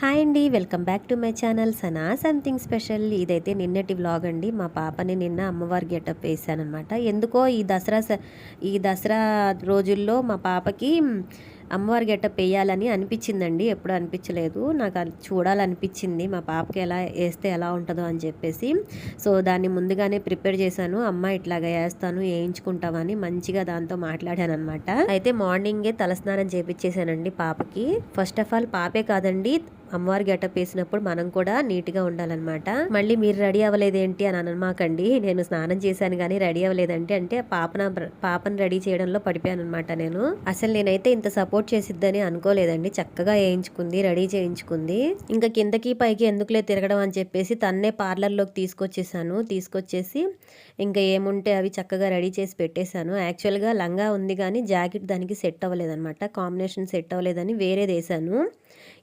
Hi అండి welcome back to my channel Sana something special. ఇదైతే నిన్నటి వ్లాగ్ అండి. మా పాపని నిన్న అమ్మవారి గెటప్ వేసానమాట ఎందుకో ఈ దసరా స- ఈ దసరా రోజుల్లో మా పాపకి అమ్మవారి గెటప్ వేయాలని అనిపించిందండి. ఎప్పుడు అనిపించలేదు. నాకు అది చూడాలనిపించింది. మా పాపకి ఎలా వేస్తే ఎలా ఉంటుందో అని చెప్పేసి. సో దాన్ని ముందుగానే ప్రిపేర్ చేశాను. అమ్మ ఇట్లాగా వేస్తాను వేయించుకుంటామని మంచిగా దాంతో మాట్లాడాను అనమాట అయితే మార్నింగే తలస్నానం చేపించేశానండి పాపకి. ఫస్ట్ ఆఫ్ ఆల్ పాపే కాదండి అమ్మవారి గెటప్ వేసినప్పుడు మనం కూడా నీట్గా ఉండాలన్నమాట. మళ్ళీ మీరు రెడీ అవ్వలేదేంటి అని అనమాకండి నేను స్నానం చేశాను కానీ రెడీ అవ్వలేదంటే అంటే పాపన పాపను రెడీ చేయడంలో పడిపోయాను అనమాట నేను. అసలు నేనైతే ఇంత సపోర్ట్ చేసిద్దని అనుకోలేదండి. చక్కగా వేయించుకుంది రెడీ చేయించుకుంది. ఇంకా కిందకి పైకి ఎందుకులే తిరగడం అని చెప్పేసి తన్నే పార్లర్లోకి తీసుకొచ్చేసాను. తీసుకొచ్చేసి ఇంకా ఏముంటే అవి చక్కగా రెడీ చేసి పెట్టేశాను. యాక్చువల్గా లంగా ఉంది కానీ జాకెట్ దానికి సెట్ అవ్వలేదన్నమాట. కాంబినేషన్ సెట్ అవ్వలేదని వేరేది వేసాను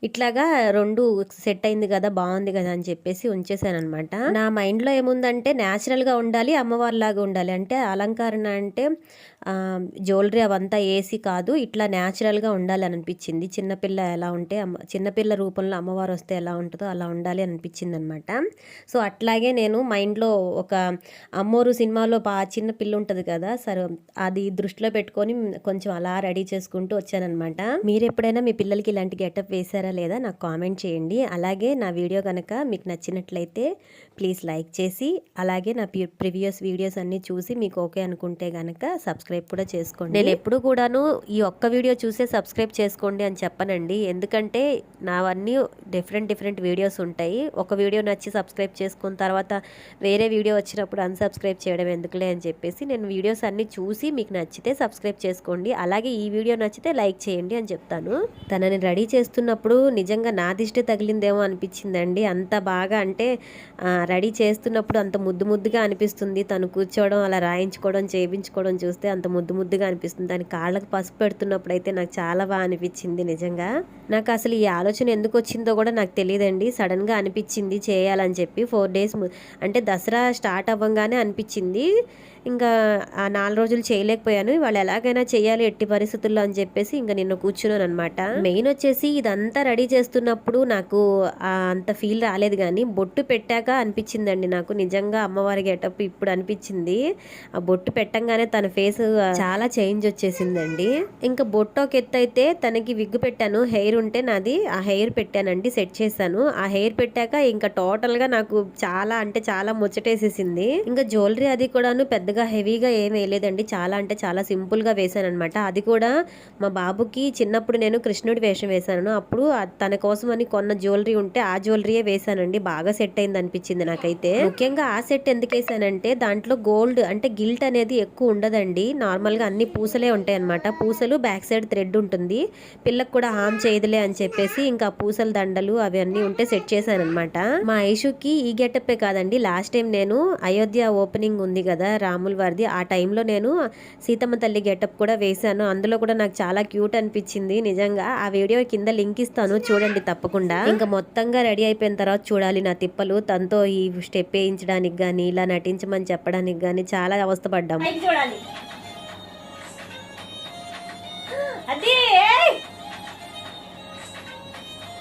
ఇట్లాగా రెండు సెట్ అయింది కదా బాగుంది కదా అని చెప్పేసి ఉంచేసాను అనమాట నా మైండ్లో ఏముందంటే న్యాచురల్గా ఉండాలి అమ్మవారిలాగా ఉండాలి. అంటే అలంకరణ అంటే జ్యువెలరీ అవంతా ఏసీ కాదు ఇట్లా న్యాచురల్గా ఉండాలి అని అనిపించింది చిన్నపిల్ల ఎలా ఉంటే అమ్మ చిన్నపిల్ల రూపంలో అమ్మవారు వస్తే ఎలా ఉంటుందో అలా ఉండాలి అనిపించింది అనమాట సో అట్లాగే నేను మైండ్లో ఒక అమ్మోరు సినిమాలో బా చిన్న పిల్ల ఉంటుంది కదా సరే అది దృష్టిలో పెట్టుకొని కొంచెం అలా రెడీ చేసుకుంటూ వచ్చానమాట మీరు ఎప్పుడైనా మీ పిల్లలకి ఇలాంటి గెటప్ వేసారా లేదా నాకు కామెంట్ చేయండి. అలాగే నా వీడియో కనుక మీకు నచ్చినట్లయితే ప్లీజ్ లైక్ చేసి అలాగే నా ప్రీవియస్ వీడియోస్ అన్నీ చూసి మీకు ఓకే అనుకుంటే కనుక సబ్స్క్రైబ్ కూడా చేసుకోండి. నేను ఎప్పుడు కూడాను ఈ ఒక్క వీడియో చూసే సబ్స్క్రైబ్ చేసుకోండి అని చెప్పనండి. ఎందుకంటే నావన్నీ డిఫరెంట్ డిఫరెంట్ వీడియోస్ ఉంటాయి. ఒక వీడియో నచ్చి సబ్స్క్రైబ్ చేసుకున్న తర్వాత వేరే వీడియో వచ్చినప్పుడు అన్సబ్స్క్రైబ్ చేయడం ఎందుకులే అని చెప్పేసి నేను వీడియోస్ అన్నీ చూసి మీకు నచ్చితే సబ్స్క్రైబ్ చేసుకోండి. అలాగే ఈ వీడియో నచ్చితే లైక్ చేయండి అని చెప్తాను. తనని రెడీ చేస్తున్నప్పుడు నిజంగా నా దిష్టి తగిలిందేమో అనిపించిందండి. అంత బాగా అంటే రెడీ చేస్తున్నప్పుడు అంత ముద్దు ముద్దుగా అనిపిస్తుంది. తను కూర్చోవడం అలా రాయించుకోవడం చేయించుకోవడం చూస్తే అంత అంత ముద్దు ముద్దుగా అనిపిస్తుంది. దాని కాళ్ళకు పసుపు పెడుతున్నప్పుడు అయితే నాకు చాలా బాగా అనిపించింది నిజంగా. నాకు అసలు ఈ ఆలోచన ఎందుకు వచ్చిందో కూడా నాకు తెలియదండి. సడన్గా అనిపించింది చేయాలని చెప్పి ఫోర్ డేస్ అంటే దసరా స్టార్ట్ అవ్వగానే అనిపించింది. ఇంకా ఆ నాలుగు రోజులు చేయలేకపోయాను. వాళ్ళు ఎలాగైనా చేయాలి ఎట్టి పరిస్థితుల్లో అని చెప్పేసి ఇంకా నిన్న కూర్చున్నాను అనమాట మెయిన్ వచ్చేసి ఇదంతా రెడీ చేస్తున్నప్పుడు నాకు అంత ఫీల్ రాలేదు కానీ బొట్టు పెట్టాక అనిపించిందండి నాకు. నిజంగా అమ్మవారి గెటప్ ఇప్పుడు అనిపించింది. ఆ బొట్టు పెట్టంగానే తన ఫేస్ చాలా చేంజ్ వచ్చేసిందండి. ఇంకా బొట్టోకి ఒక ఎత్తు అయితే తనకి విగ్గు పెట్టాను. హెయిర్ ఉంటే నాది. ఆ హెయిర్ పెట్టానండి సెట్ చేశాను. ఆ హెయిర్ పెట్టాక ఇంకా టోటల్గా నాకు చాలా అంటే చాలా ముచ్చటేసేసింది. ఇంకా జ్యువెలరీ అది కూడాను పెద్దగా హెవీగా ఏం వేయలేదండి. చాలా అంటే చాలా సింపుల్గా వేసాను అనమాట అది కూడా మా బాబుకి చిన్నప్పుడు నేను కృష్ణుడి వేషం వేశాను. అప్పుడు తన కోసం అని కొన్న జ్యువెలరీ ఉంటే ఆ జ్యువెలరీయే వేశానండి. బాగా సెట్ అయింది అనిపించింది నాకైతే. ముఖ్యంగా ఆ సెట్ ఎందుకు వేసానంటే దాంట్లో గోల్డ్ అంటే గిల్ట్ అనేది ఎక్కువ ఉండదండి. నార్మల్గా అన్ని పూసలే ఉంటాయి అనమాట పూసలు బ్యాక్ సైడ్ థ్రెడ్ ఉంటుంది. పిల్లకు కూడా హామ్ చేయదులే అని చెప్పేసి ఇంకా పూసల దండలు అవి అన్నీ ఉంటే సెట్ చేశాను అనమాట మా ఐషుకి ఈ గెటప్పే కాదండి. లాస్ట్ టైం నేను అయోధ్య ఓపెనింగ్ ఉంది కదా రాముల వారిది. ఆ టైంలో నేను సీతమ్మ తల్లి గెటప్ కూడా వేశాను. అందులో కూడా నాకు చాలా క్యూట్ అనిపించింది. నిజంగా ఆ వీడియో కింద లింక్ ఇస్తాను. చూడండి తప్పకుండా. ఇంకా మొత్తంగా రెడీ అయిపోయిన తర్వాత చూడాలి నా తిప్పలు. తనతో ఈ స్టెప్ వేయించడానికి కానీ ఇలా నటించమని చెప్పడానికి కానీ చాలా అవస్థపడ్డాము చూడాలి. అది ఏయ్!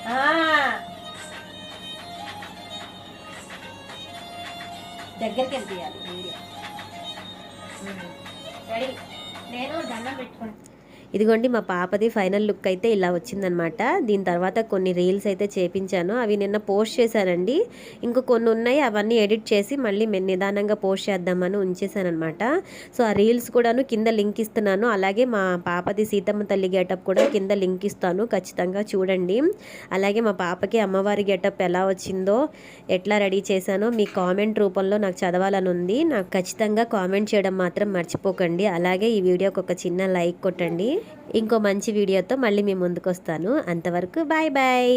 ఆ. దగ్గరికి వెళ్ళియాలి వీడియో రెడీ నేను దండం పెట్టుకుంటాను ఇదిగోండి మా పాపది ఫైనల్ లుక్ అయితే ఇలా వచ్చిందనమాట. దీని తర్వాత కొన్ని రీల్స్ అయితే చేపించాను. అవి నిన్న పోస్ట్ చేశానండి ఇంకో కొన్ని ఉన్నాయి అవన్నీ ఎడిట్ చేసి మళ్ళీ మేము నిదానంగా పోస్ట్ చేద్దామని ఉంచేసానమాట సో ఆ రీల్స్ కూడాను కింద లింక్ ఇస్తున్నాను. అలాగే మా పాపది సీతమ్మ తల్లి గెటప్ కూడా కింద లింక్ ఇస్తాను. ఖచ్చితంగా చూడండి. అలాగే మా పాపకి అమ్మవారి గెటప్ ఎలా వచ్చిందో ఎట్లా రెడీ చేశానో మీ కామెంట్ రూపంలో నాకు చదవాలని ఉంది. నాకు ఖచ్చితంగా కామెంట్ చేయడం మాత్రం మర్చిపోకండి. అలాగే ఈ వీడియోకి ఒక చిన్న లైక్ కొట్టండి. ఇంకో మంచి వీడియోతో మళ్ళీ మేము ముందుకు వస్తాను. అంతవరకు బాయ్ బాయ్.